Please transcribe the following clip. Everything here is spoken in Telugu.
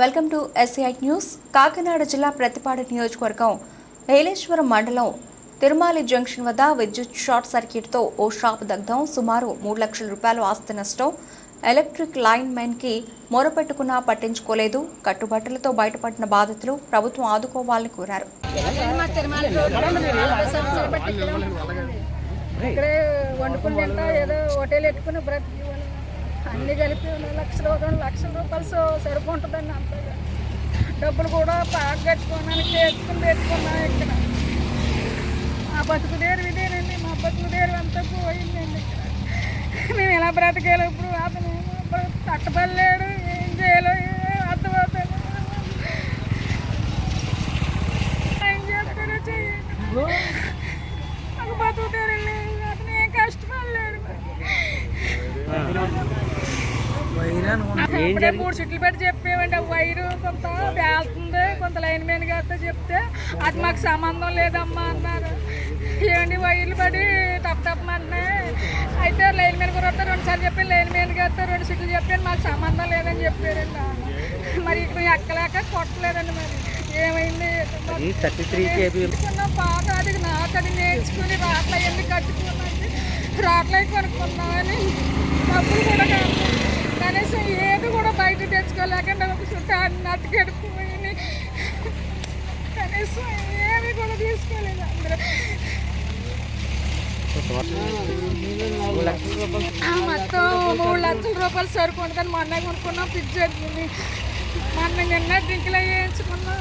Welcome to SI news Kakinada జిల్లా ప్రతిపాడు నియోజకవర్గం ఏలేశ్వరం మండలం తిరుమాలి జంక్షన్ వద్ద విద్యుత్ షార్ట్ సర్క్యూట్తో ఓ షాప్ దగ్ధం. సుమారు మూడు లక్షల రూపాయలు ఆస్తి నష్టం. ఎలక్ట్రిక్ లైన్ మెన్కి మొరపెట్టుకున్నా పట్టించుకోలేదు. కట్టుబట్టలతో బయటపడిన బాధితులు ప్రభుత్వం ఆదుకోవాలని కోరారు. ఇక్కడే వండుకుని ఏదో హోటల్ పెట్టుకుని అన్నీ కలిపి లక్ష రూపాయలు రెండు లక్షల రూపాయలు సో- సరిపోతుందండి అంతగా. డబ్బులు కూడా బాగా కట్టుకోవడానికి వేసుకుని పెట్టుకున్నాం ఇక్కడ. మా బతుకు దేరు ఇదేనండి మా బతుకు దేరు అంతా పోయిందండి ఇక్కడ. మేము ఎలా బ్రతకాలి ఇప్పుడు అతను తట్టబడలేడు ఏం చేయాలో అర్థమవుతాడు ఏం చేస్తాడో చెయ్యండి. నాకు బతుకుతారు అతను ఏం కష్టపడలేడు. మూడు చుట్లు పెట్టి చెప్పేవండి ఆ వైరు కొంత వేలుతుంది కొంత లైన్ మ్యాన్ గారితో చెప్తే అది మాకు సంబంధం లేదమ్మా అన్నారు. ఏంటి వైర్లు పడి తప్ప తప్పమన్నాయి అయితే లైన్ మ్యాన్ గారు వస్తే రెండు సార్లు చెప్పాను లైన్ మ్యాన్ గారితో రెండు చుట్లు చెప్పాను మాకు సంబంధం లేదని చెప్పారండి మరి ఇక్కడ ఎక్కలేక కొట్టలేదండి మరి. ఏమైంది? బాగా అది నాకు అది నేర్చుకుని రాట్ల అవన్నీ కట్టుకున్నాండి రాట్ల కొనుక్కున్నామని డబ్బులు కూడా కాదు కనీసం ఏది కూడా బయట తెచ్చుకోలేకుండా ఒక చుట్టూ అన్నట్టు కనీసం ఏమి కూడా తీసుకోలేదు అందరూ. మొత్తం మూడు లక్షల రూపాయలు సరుకుంటుంది మొన్న కొనుక్కున్నాం ఫ్రిడ్జ్ జరిగింది మొన్న నిన్న డ్రింకులు వేయించుకున్నాం.